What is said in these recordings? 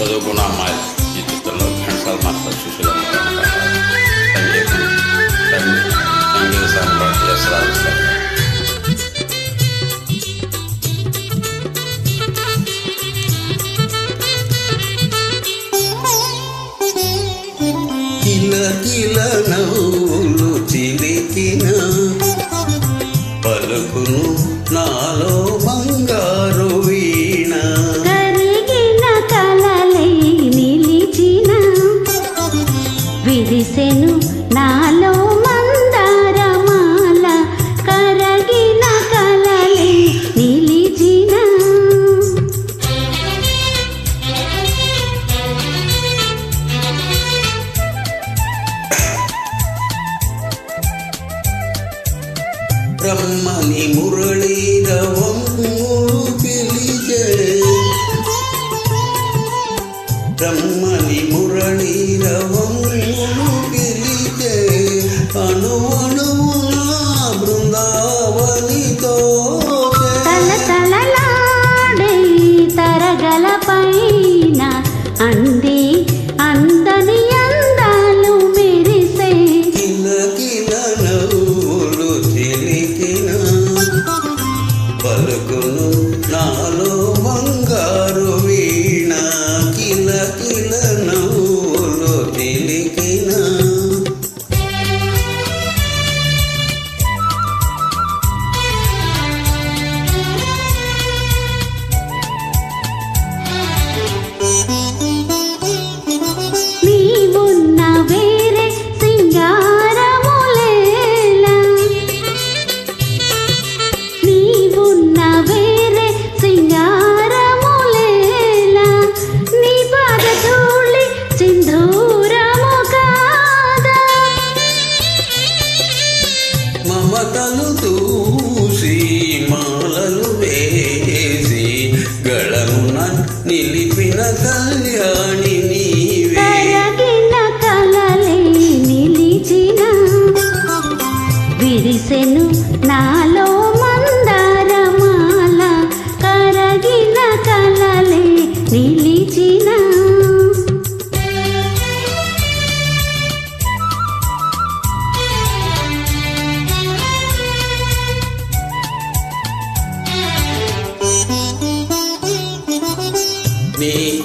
చదువుకున్న అమ్మాయి ఈ చిత్రంలో ఘంటసాల మాస్టర్ శిష్యుల సంగీతం సంగీ- సంగీత సామ్రాట్ ఎస్ రాజేశ్వర కిల కిల నవ్వులు చిలికిన పలుకును నాలో బంగారు విరిసెను నాలో మందారమాల కరగిన కలలై నిలిచిన. బ్రహ్మని మురళీరవం బ్రహ్మని మురళీరవము పిలిచే అణు అణువున బృందావనితో తల తలలాడే తరగల పైన అంది అందని అందాలు మెరిసే కిల కిల నీ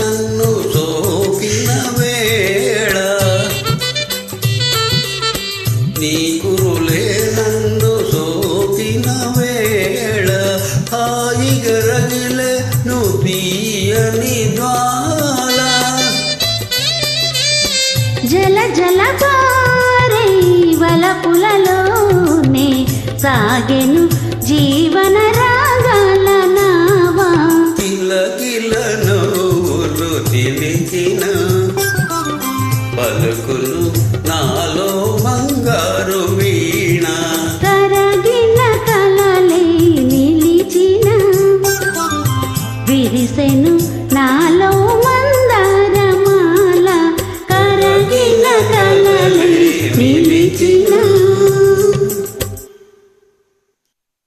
నన్ను సోకిన వేళ. నీ నన్ను సోకిన వేళ. హాయిగా రగిలే నువ్వు తీయని జ్వాల. జల జల పారే వలపులలోనే సాగెను విరిసెను నాలో మందారమాల కరగిన కలలే నిలిచిన